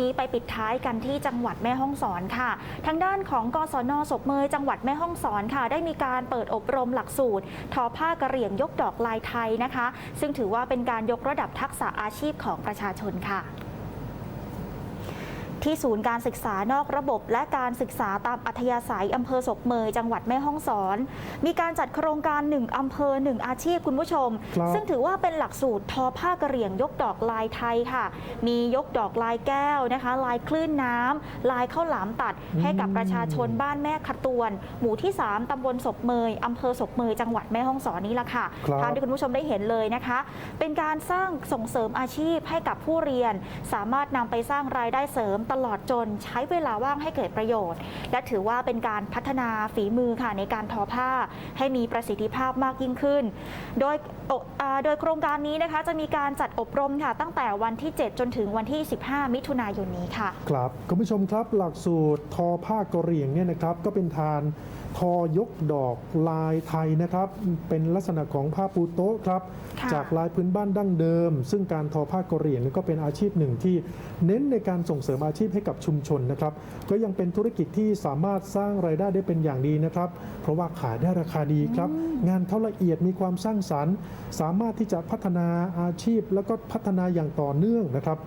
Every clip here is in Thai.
นี้ไปปิดท้ายกันที่จังหวัดแม่ฮ่องสอนค่ะ ทางด้านของกศนศพเมยจังหวัดแม่ฮ่องสอนค่ะ ได้มีการเปิดอบรมหลักสูตร ทอผ้ากระเหรี่ยงยกดอกลายไทยนะคะ ซึ่งถือว่าเป็นการยกระดับทักษะอาชีพของประชาชนค่ะ ที่ศูนย์การศึกษานอกระบบ และการศึกษาตามอัธยาศัยอำเภอศพเมยจังหวัดแม่ฮ่องสอน มีการจัดโครงการ 1อำเภอ 1 อาชีพคุณผู้ชมครับซึ่งถือว่าเป็นหลักสูตรทอผ้ากระเหรี่ยงยกดอกลายไทยค่ะ มียกดอกลายแก้วนะคะ ลายคลื่นน้ำลายข้าวหลามตัด ให้กับประชาชนบ้านแม่ขะตวน หมู่ที่ 3ตำบลศพเมยอำเภอศพเมยจังหวัดแม่ฮ่องสอนนี้ละค่ะครับตามที่คุณผู้ชมได้เห็นเลยนะคะ เป็นการสร้างส่งเสริมอาชีพให้กับผู้เรียน สามารถนำไปสร้างรายได้เสริมตลอดจนใช้เวลาว่างให้เกิดประโยชน์ และถือว่าเป็นการพัฒนาฝีมือค่ะในการทอผ้า ให้มีประสิทธิภาพมากยิ่งขึ้น โดยโออ่าโดยโครงการนี้นะคะจะมีการจัดอบรมค่ะ ตั้งแต่วันที่ 7 จนถึงวันที่ 15 มิถุนายนนี้ค่ะ ครับคุณผู้ชมครับหลักสูตรทอผ้ากระเหรี่ยงเนี่ยนะครับก็เป็นทานทอยกดอกลายไทยนะครับ เป็นลักษณะของผ้าปูโต๊ะครับค่ะจากลายพื้นบ้านดั้งเดิม ซึ่งการทอผ้ากระเหรี่ยงนี่ก็เป็นอาชีพหนึ่งที่เน้นในการส่งเสริมอาชีพให้กับชุมชนนะครับ ก็ยังเป็นธุรกิจที่สามารถสร้างรายได้ได้เป็นอย่างดีนะครับ เพราะว่าขายได้ราคาดีครับ งานเขาละเอียดมีความสร้างสรรค์ สามารถที่จะพัฒนาอาชีพ แล้วก็พัฒนาอย่างต่อเนื่องนะครับ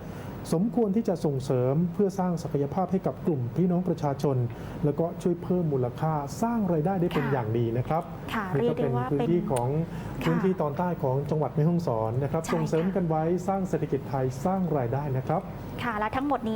สมควรที่จะส่งเสริมเพื่อสร้างศักยภาพให้กับกลุ่มพี่น้องประชาชน แล้วก็ช่วยเพิ่มมูลค่าสร้างรายได้ได้เป็นค่ะอย่างดีนะครับค่ะนี่เรียก็กได้เป็นว่าพื้นเป็นที่ของค่ะพื้นที่ตอนใต้ของจังหวัดแม่ฮ่องสอนนะครับใช่ส่งเสริมค่ะกันไว้สร้างเศรษฐกิจไทยสร้างรายได้นะครับ ค่ะและทั้งหมดนี้